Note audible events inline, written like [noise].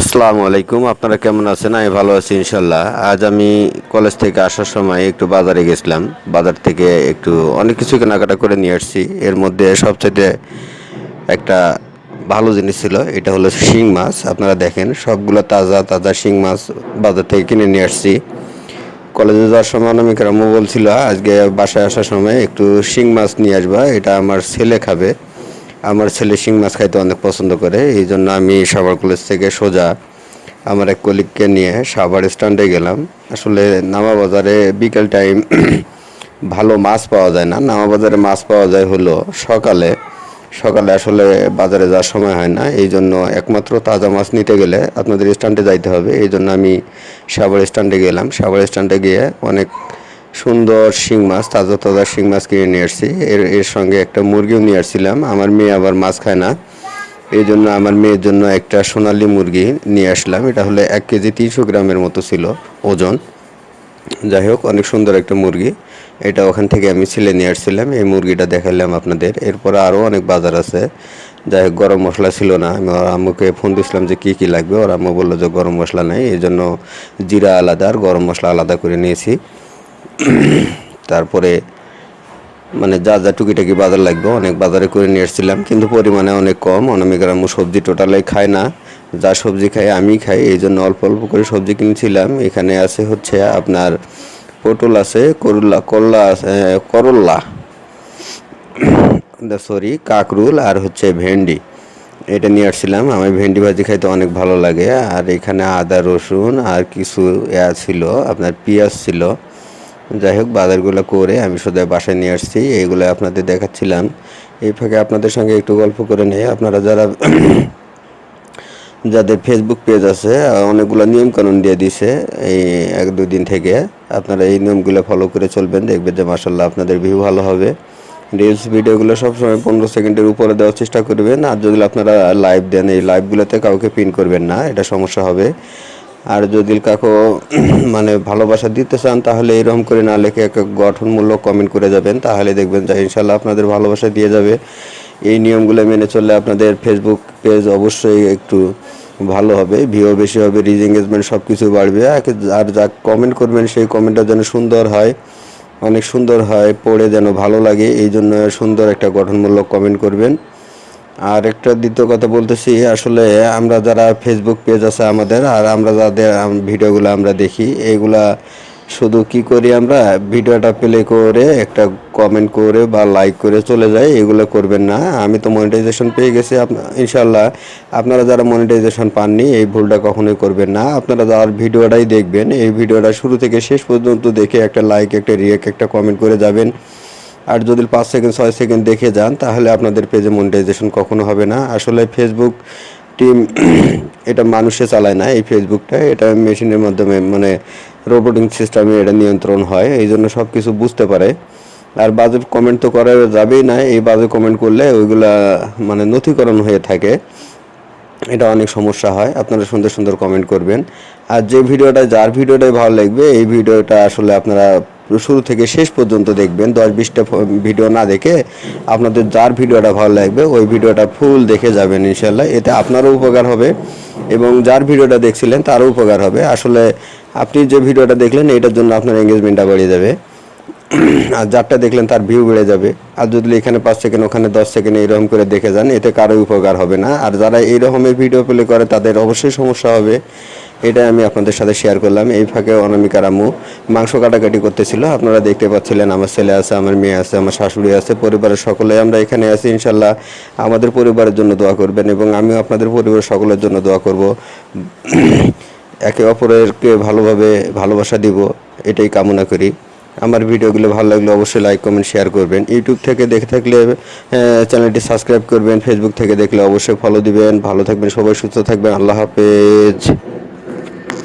আসসালামু আলাইকুম, আপনারা কেমন আছেন? আমি ভালো আছি ইনশাল্লাহ আজ আমি কলেজ থেকে আসার সময় একটু বাজারে গেছিলাম। বাজার থেকে একটু অনেক কিছু কেনাকাটা করে নিয়ে আসছি। এর মধ্যে সবচেয়ে একটা ভালো জিনিস ছিল, এটা হলো শিং মাছ। আপনারা দেখেন, সবগুলো তাজা তাজা শিং মাছ বাজার থেকে কিনে নিয়ে আসছি। কলেজে যাওয়ার সময় অনামিক রাম্মু বলছিল আজকে বাসায় আসার সময় একটু শিং মাছ নিয়ে আসবা। এটা আমার ছেলে খাবে। আমার ছেলে শিং মাছ খাইতে অনেক পছন্দ করে, এই জন্য আমি সাভার কলেজ থেকে সোজা আমার এক কলিগকে নিয়ে সাভার স্ট্যান্ডে গেলাম। আসলে নামা বাজারে বিকেল টাইম [clears throat] ভালো মাছ পাওয়া যায় না। নামা বাজারে মাছ পাওয়া যায় হলো সকালে। সকালে আসলে বাজারে যাওয়ার সময় হয় না, এই জন্য একমাত্র তাজা মাছ নিতে গেলে আপনাদের স্ট্যান্ডে যাইতে হবে। এই জন্য আমি সাভার স্ট্যান্ডে গেলাম। সাভার স্ট্যান্ডে গিয়ে অনেক সুন্দর শিং মাছ, তাজা তাজা শিং মাছ কিনে নিয়ে আসছি। এর এর সঙ্গে একটা মুরগিও নিয়ে আসছিলাম। আমার মেয়ে আবার মাছ খায় না। এই জন্য আমার মেয়ের জন্য একটা সোনালী মুরগি নিয়ে আসলাম। এটা হলো এক কেজি তিনশো গ্রামের মতো ছিল ওজন। যাই হোক, অনেক সুন্দর একটা মুরগি। এটা ওখান থেকে আমি ছিলে নিয়ে আসছিলাম। এই মুরগিটা দেখালাম আপনাদের। এরপরে আরও অনেক বাজার আছে। যাই হোক, গরম মশলা ছিল না। আমি ওর আম্মুকে ফোন দিয়েছিলাম যে কী কী লাগবে। ওর আম্মু বলল যে গরম মশলা নেই। এই জন্য জিরা আলাদা আর গরম মশলা আলাদা করে নিয়েছি। তারপরে মানে যা যা টুকিটাকি বাজার লাগবে, অনেক বাজারে করে নিয়ে এসেছিলাম কিন্তু পরিমাণে অনেক কম। অনামিকার আম্মু সবজি টোটালাই খায় না। যা সবজি খাই, আমি খাই, এই জন্য অল্প অল্প করে সবজি কিনেছিলাম। এখানে আছে হচ্ছে আপনার পটল আছে, করলা করলা আছে করল্লা সরি, কাকরুল আর হচ্ছে ভেন্ডি। এটা নিয়ে আসছিলাম। আমি ভেন্ডি ভাজি খাইতে অনেক ভালো লাগে। আর এখানে আদা রসুন আর কিছু ছিল, আপনার পেঁয়াজ ছিল। যাই হোক, বাজারগুলো করে আমি সোজা বাসায় নিয়ে আসছি। এইগুলো আপনাদের দেখাচ্ছিলাম। এই ফাঁকে আপনাদের সঙ্গে একটু গল্প করে নিয়ে আপনারা যারা [coughs] যাদের ফেসবুক পেজ আছে, অনেকগুলো নিয়মকানুন দিয়ে দিছে এই এক দিন থেকে। আপনারা এই নিয়মগুলো ফলো করে চলবেন। দেখবেন যে মাসাল্লাহ আপনাদের ভিউ ভালো হবে। রিলস ভিডিওগুলো সবসময় পনেরো সেকেন্ডের উপরে দেওয়ার চেষ্টা করবেন। আর যদি আপনারা লাইভ দেন, এই লাইভগুলোতে কাউকে পিন করবেন না, এটা সমস্যা হবে। আর যদি কাকু [clears throat] মানে ভালোবাসা দিতে চান, তাহলে এরকম করে না লেখে এক গঠনমূলক কমেন্ট করে যাবেন। তাহলে দেখবেন যে ইনশাল্লাহ আপনাদের ভালোবাসা দিয়ে যাবে। এই নিয়মগুলো মেনে চললে আপনাদের ফেসবুক পেজ অবশ্যই একটু ভালো হবে। ভিও বেশি হবে রিচ এঙ্গেজমেন্ট সব কিছু বাড়বে। আর যা কমেন্ট করবেন, সেই কমেন্টটা যেন সুন্দর হয়, অনেক সুন্দর হয়, পড়ে যেন ভালো লাগে, এই জন্য সুন্দর একটা গঠনমূলক কমেন্ট করবেন। আর একটা দ্বিতীয় কথা বলতেছি, আসলে আমরা যারা ফেসবুক পেজ আছে আমাদের, আর আমরা যাদের ভিডিওগুলো আমরা দেখি, এগুলা শুধু কি করি আমরা, ভিডিওটা প্লে করে একটা কমেন্ট করে বা লাইক করে চলে যাই, এগুলো করবেন না। আমি তো মনিটাইজেশন পেয়ে গেছি ইনশাল্লাহ আপনারা যারা মনিটাইজেশন পাননি, এই ভুলটা কখনোই করবেন না। আপনারা যার ভিডিওটাই দেখবেন, এই ভিডিওটা শুরু থেকে শেষ পর্যন্ত দেখে একটা লাইক একটা রিয়েক্ট একটা কমেন্ট করে যাবেন। আর যদি পাঁচ সেকেন্ড, ছয় সেকেন্ড দেখে যান, তাহলে আপনাদের পেজে মনিটাইজেশন কখনো হবে না। আসলে ফেসবুক টিম [clears throat] এটা মানুষে চালায় না, এই ফেসবুকটা এটা মেশিনের মাধ্যমে মানে রোবোটিং সিস্টেমে এটা নিয়ন্ত্রণ হয়, এই জন্য সব কিছু বুঝতে পারে। আর বাজে কমেন্ট তো করা যাবেই না, এই বাজে কমেন্ট করলে ওইগুলা মানে নথিকরণ হয়ে থাকে। এটা অনেক সমস্যা হয়। আপনারা সুন্দর সুন্দর কমেন্ট করবেন। আর যে ভিডিওটা, যার ভিডিওটাই ভালো লাগবে, এই ভিডিওটা আসলে আপনারা শুরু থেকে শেষ পর্যন্ত দেখবেন। দশ বিশটা ভিডিও না দেখে আপনাদের যার ভিডিওটা ভালো লাগবে, ওই ভিডিওটা ফুল দেখে যাবেন ইনশাল্লাহ এতে আপনারও উপকার হবে এবং যার ভিডিওটা দেখছিলেন, তারও উপকার হবে। আসলে আপনি যে ভিডিওটা দেখলেন, এটার জন্য আপনার এঙ্গেজমেন্টটা বেড়ে যাবে। [clears throat] আর যারটা দেখলেন তার ভিউ বেড়ে যাবে। আর যদি এখানে পাঁচ সেকেন্ড ওখানে দশ সেকেন্ড এইরকম করে দেখে যান, এতে কারোই উপকার হবে না। আর যারা এইরকমের ভিডিও প্লে করে, তাদের অবশ্যই সমস্যা হবে। এটা আমি আপনাদের সাথে শেয়ার করলাম। এই ফাঁকে অনামিকা রামু মাংস কাটাকাটি করতেছিল। আপনারা দেখতে পাচ্ছিলেন, আমার ছেলে আছে, আমার মেয়ে আছে, আমার শাশুড়ি আছে, পরিবারের সকলে। আমরা এখানে আছি ইনশাল্লাহ আমাদের পরিবারের জন্য দোয়া করবেন এবং আমিও আপনাদের পরিবারের সকলের জন্য দোয়া করব। [clears throat] একে অপরেরকে ভালোভাবে ভালোবাসা দিব, এটাই কামনা করি। আমার ভিডিওগুলো ভালো লাগলে অবশ্যই লাইক কমেন্ট শেয়ার করবেন। ইউটিউব থেকে দেখে থাকলে চ্যানেলটি সাবস্ক্রাইব করবেন। ফেসবুক থেকে দেখলে অবশ্যই ফলো দিবেন। ভালো থাকবেন সবাই, সুস্থ থাকবেন। আল্লাহ হাফেজ।